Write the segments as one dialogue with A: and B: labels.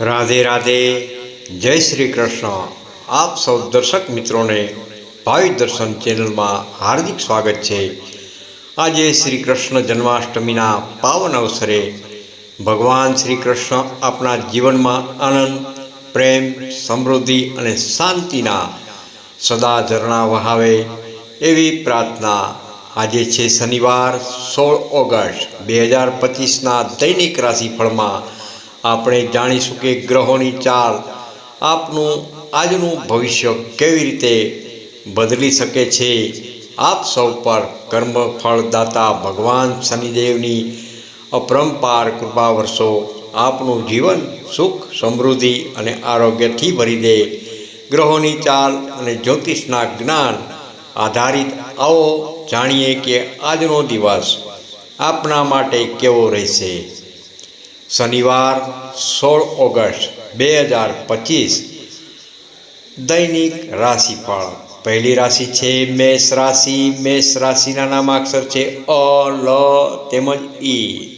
A: રાધે રાધે, જય શ્રી કૃષ્ણ. આપ સૌ દર્શક મિત્રોને ભાવિ દર્શન ચેનલમાં હાર્દિક સ્વાગત છે. આજે શ્રી કૃષ્ણ જન્માષ્ટમીના પાવન અવસરે ભગવાન શ્રી કૃષ્ણ આપણા જીવનમાં આનંદ, પ્રેમ, સમૃદ્ધિ અને શાંતિના સદા ઝરણા વહાવે એવી પ્રાર્થના આજે છે શનિવાર સોળ ઓગસ્ટ બે હજાર પચીસના દૈનિક રાશિફળમાં આપણે જાણીશું કે ગ્રહોની ચાલ. આપનું આજનું ભવિષ્ય કેવી રીતે બદલી શકે છે? આપ સૌ પર કર્મ ફળદાતા ભગવાન શનિદેવની અપરંપાર કૃપા વર્ષો આપનું જીવન સુખ, સમૃદ્ધિ અને આરોગ્યથી ભરી દે. ગ્રહોની ચાલ અને જ્યોતિષના જ્ઞાન આધારિત આવો જાણીએ કે આજનો દિવસ આપના માટે કેવો રહેશે? શનિવાર સોળ ઓગસ્ટ બે હજાર પચીસ. દૈનિક રાશિફળ. પહેલી રાશિ છે મેષ રાશિ. મેષ રાશિના નામાક્ષર છે અ, લ, તેમજ ઈ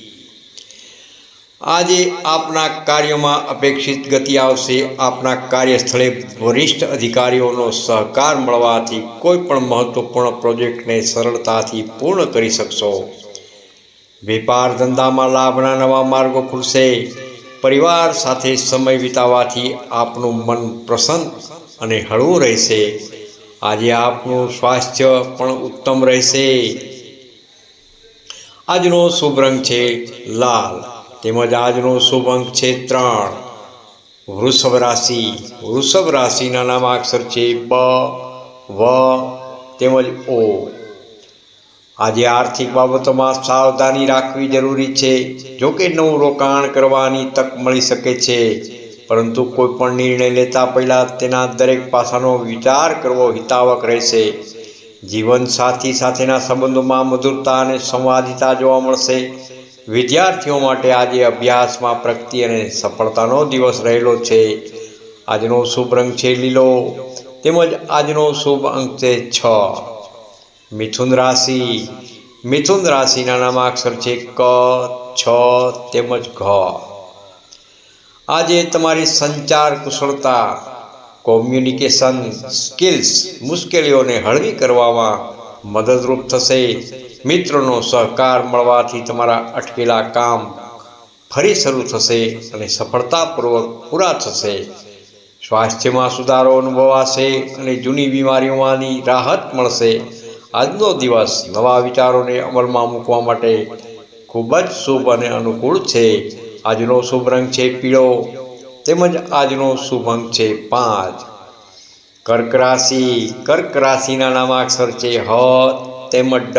A: આજે આપના કાર્યોમાં અપેક્ષિત ગતિ આવશે. આપના કાર્યસ્થળે વરિષ્ઠ અધિકારીઓનો સહકાર મળવાથી કોઈ પણ મહત્વપૂર્ણ પ્રોજેક્ટને સરળતાથી પૂર્ણ કરી શકશો. વેપાર ધંધામાં લાભના નવા માર્ગો ખુલશે. પરિવાર સાથે સમય વિતાવવાથી આપનું મન પ્રસન્ન અને હળવું રહેશે. આજે આપનું સ્વાસ્થ્ય પણ ઉત્તમ રહેશે. આજનો શુભ રંગ છે લાલ તેમજ આજનો શુભ અંક છે ત્રણ. વૃષભ રાશિ. વૃષભ રાશિના નામાક્ષર છે બ, વ તેમજ ઓ. આજે આર્થિક બાબતોમાં સાવધાની રાખવી જરૂરી છે. જો કે નવું રોકાણ કરવાની તક મળી શકે છે. પરંતુ કોઈ પણ નિર્ણય લેતા પહેલાં તેના દરેક પાસાનો વિચાર કરવો હિતાવક રહેશે. જીવન સાથી સાથેના સંબંધોમાં મધુરતા અને સંવાદિતા જોવા મળશે. વિદ્યાર્થીઓ માટે આજે અભ્યાસમાં પ્રગતિ અને સફળતાનો દિવસ રહેલો છે. આજનો શુભ રંગ છે લીલો. તેમજ આજનો શુભ અંક છે છ. મિથુન રાશિ. મિથુન રાશિના નામાક્ષર છે ક, છ તેમજ ઘ. આજે તમારી સંચાર કુશળતા, કોમ્યુનિકેશન સ્કિલ્સ મુશ્કેલીઓને હળવી કરવામાં મદદરૂપ થશે. મિત્રોનો સહકાર મળવાથી તમારા અટકેલા કામ ફરી શરૂ થશે અને સફળતાપૂર્વક પૂરા થશે. સ્વાસ્થ્યમાં સુધારો અનુભવાશે અને જૂની બીમારીઓમાંની રાહત મળશે. આજનો દિવસ નવા વિચારોને અમલમાં મૂકવા માટે ખૂબ જ શુભ અને અનુકૂળ છે. આજનો શુભ રંગ છે પીળો, તેમજ આજનો શુભ અંક છે પાંચ. કર્ક રાશિ, કર્ક રાશિના નામાક્ષર છે હ, તેમજ ડ.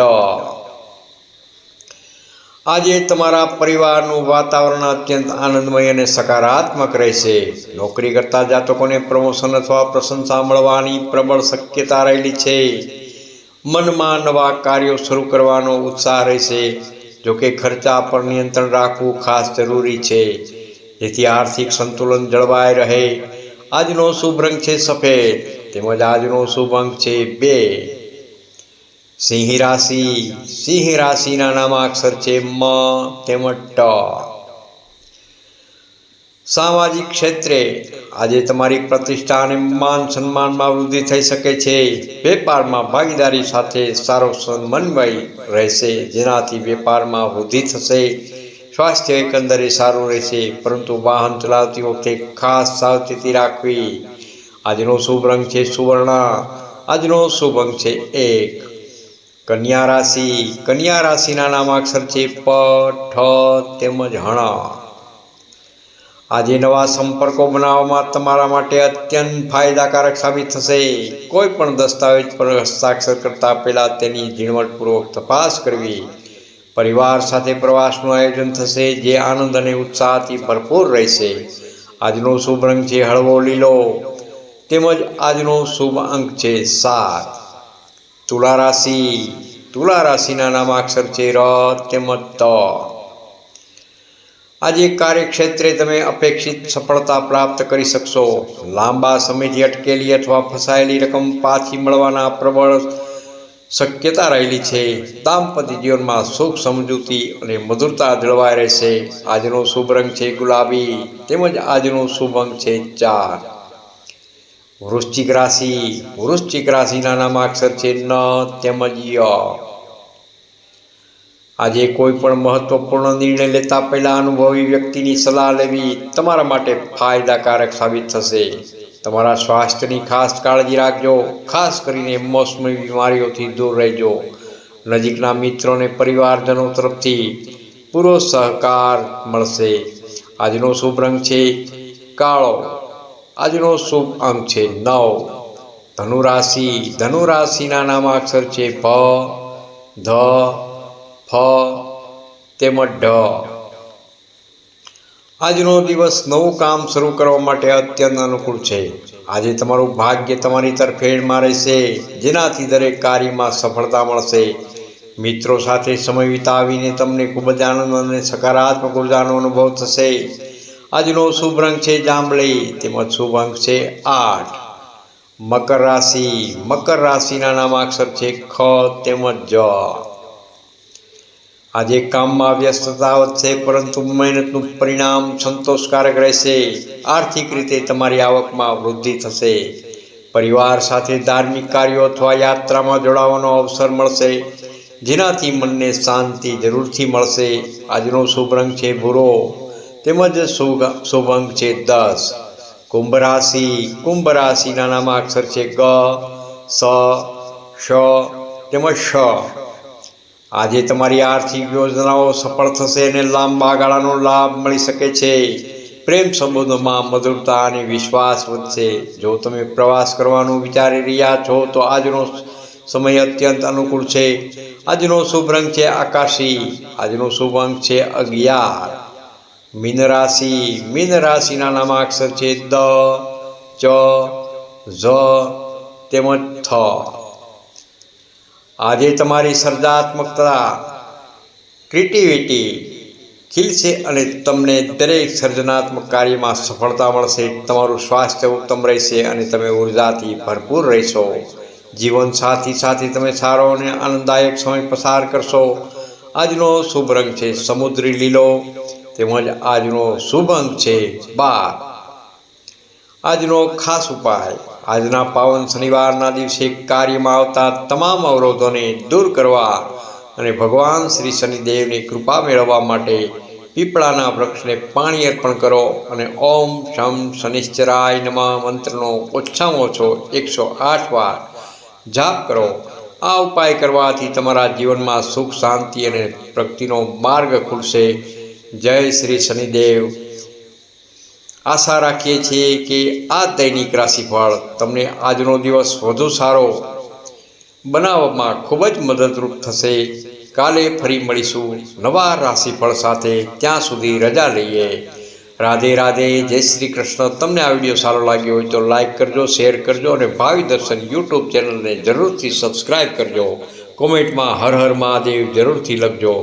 A: આજે તમારા પરિવારનું વાતાવરણ અત્યંત આનંદમય અને સકારાત્મક રહેશે. નોકરી કરતા જાતકોને પ્રમોશન અથવા પ્રશંસા મળવાની પ્રબળ શક્યતા રહેલી છે. મનમાં નવા કાર્યો શરૂ કરવાનો ઉત્સાહ રહેશે. જોકે ખર્ચા પર નિયંત્રણ રાખવું ખાસ જરૂરી છે. જેથી આર્થિક સંતુલન જળવાઈ રહે. આજનો શુભ રંગ છે સફેદ, તેમજ આજનો શુભ અંક છે બે. સિંહ રાશિ, સિંહ રાશિના નામાક્ષર છે મ, તેમજ ટ. સામાજિક ક્ષેત્રે આજે તમારી પ્રતિષ્ઠા અને માન સન્માનમાં વૃદ્ધિ થઈ શકે છે. વેપારમાં ભાગીદારી સાથે સારો સમન્વય રહેશે, જેનાથી વેપારમાં વૃદ્ધિ થશે. સ્વાસ્થ્ય એકંદરે સારું રહેશે, પરંતુ વાહન ચલાવતી વખતે ખાસ સાવચેતી રાખવી. આજનો શુભ રંગ છે સુવર્ણ. આજનો શુભ અંગ છે એક. કન્યા રાશિ. કન્યા રાશિના નામાક્ષર છે પ, ઠ, તેમજ હણ. આજે નવા સંપર્કો બનાવવામાં તમારા માટે અત્યંત ફાયદાકારક સાબિત થશે. કોઈ પણ દસ્તાવેજ પર હસ્તાક્ષર કરતા પહેલાં તેની ઝીણવટપૂર્વક તપાસ કરવી. પરિવાર સાથે પ્રવાસનું આયોજન થશે, જે આનંદ અને ઉત્સાહથી ભરપૂર રહેશે. આજનો શુભ રંગ છે હળવો લીલો. તેમજ આજનો શુભ અંક છે સાત. તુલા રાશિ. તુલા રાશિના નામાક્ષર છે ર, તેમજ ત. આજે કાર્યક્ષેત્રે તમે અપેક્ષિત સફળતા પ્રાપ્ત કરી શકશો. લાંબા સમયથી અટકેલી અથવા ફસાયેલી રકમ પાછી મળવાના પ્રબળ શક્યતા રહેલી છે. દાંપત્ય જીવનમાં સુખ, સમજૂતી અને મધુરતા જળવાઈ રહેશે. આજનો શુભ રંગ છે ગુલાબી, તેમજ આજનો શુભ અંક છે ચાર. વૃશ્ચિક રાશિ. વૃશ્ચિક રાશિના નામાક્ષર છે ન, તેમજ ય. આજે કોઈ પણ મહત્વપૂર્ણ નિર્ણય લેતા પહેલા અનુભવી વ્યક્તિની સલાહ લેવી તમારા માટે ફાયદાકારક સાબિત થશે. તમારા સ્વાસ્થ્યની ખાસ કાળજી રાખજો, ખાસ કરીને મોસમી બીમારીઓથી દૂર રહેજો. નજીકના મિત્રો અને પરિવારજનો તરફથી પૂરો સહકાર મળશે. આજનો શુભ રંગ છે કાળો. આજનો શુભ અંક છે નવ. ધનુ રાશિ ધનુ રાશિના નામાક્ષર છે ભ, ધ ફ, તેમજ ઢ. આજનો દિવસ નવું કામ શરૂ કરવા માટે અત્યંત અનુકૂળ છે. આજે તમારું ભાગ્ય તમારી તરફેણમાં રહેશે, જેનાથી દરેક કાર્યમાં સફળતા મળશે. મિત્રો સાથે સમય વિતાવીને તમને ખૂબ જ આનંદ અને સકારાત્મક ઉર્જાનો અનુભવ થશે. આજનો શુભ રંગ છે જાંબલી, તેમજ શુભ અંક છે આઠ. મકર રાશિ, મકર રાશિના નામાક્ષર છે ખ, તેમજ જ. આજે કામમાં વ્યસ્તતા વધશે પરંતુ મહેનતનું પરિણામ સંતોષકારક રહેશે. આર્થિક રીતે તમારી આવકમાં વૃદ્ધિ થશે. પરિવાર સાથે ધાર્મિક કાર્યો અથવા યાત્રામાં જોડાવાનો અવસર મળશે, જેનાથી મનને શાંતિ જરૂરથી મળશે. આજનો શુભ રંગ છે ભૂરો, તેમજ શુભ શુભ અંક છે દસ. કુંભ રાશિ, કુંભ રાશિના નામાક્ષર છે ગ, સ તેમજ શ આજે તમારી આર્થિક યોજનાઓ સફળ થશે અને લાંબા ગાળાનો લાભ મળી શકે છે. પ્રેમ સંબંધોમાં મધુરતા અને વિશ્વાસ વધશે. જો તમે પ્રવાસ કરવાનું વિચારી રહ્યા છો, તો આજનો સમય અત્યંત અનુકૂળ છે. આજનો શુભ રંગ છે આકાશી. આજનો શુભ અંક છે અગિયાર. મીન રાશિ. મીન રાશિના નામાક્ષર છે દ, ચ, ઝ, તેમજ થ. આજે તમારી સર્જનાત્મકતા ક્રિએટિવિટી ખીલશે અને તમને દરેક સર્જનાત્મક કાર્યમાં સફળતા મળશે, તમારું સ્વાસ્થ્ય ઉત્તમ રહેશે અને તમે ઉર્જાથી ભરપૂર રહેશો. જીવન સાથી સાથે તમે સારો અને આનંદદાયક સમય પસાર કરશો. આજનો શુભ રંગ છે સમુદ્રી લીલો, તેમજ આજનો શુભ અંક છે બાર. આજનો ખાસ ઉપાય આજના પાવન શનિવારના દિવસે કાર્યમાં આવતા તમામ અવરોધોને દૂર કરવા અને ભગવાન શ્રી શનિદેવની કૃપા મેળવવા માટે પીપળાના વૃક્ષને પાણી અર્પણ કરો અને ઓમ શમ શનિશ્ચરાય નમઃ મંત્રનો ઓછામાં ઓછો એકસો આઠ વાર જાપ કરો. આ ઉપાય કરવાથી તમારા જીવનમાં સુખ, શાંતિ અને પ્રગતિનો માર્ગ ખુલશે. જય શ્રી શનિદેવ. આશા રાખીએ છીએ કે આ દૈનિક રાશિફળ તમને આજનો દિવસ વધુ સારો બનાવવામાં ખૂબ જ મદદરૂપ થશે. કાલે ફરી મળીશું નવા રાશિફળ સાથે. ત્યાં સુધી રજા લઈએ. રાધે રાધે, જય શ્રી કૃષ્ણ. તમને આ વીડિયો સારો લાગ્યો હોય તો લાઈક કરજો, શેર કરજો અને ભાવિ દર્શન યુટ્યુબ ચેનલને જરૂરથી સબસ્ક્રાઈબ કરજો. કોમેન્ટમાં હર હર મહાદેવ જરૂરથી લખજો.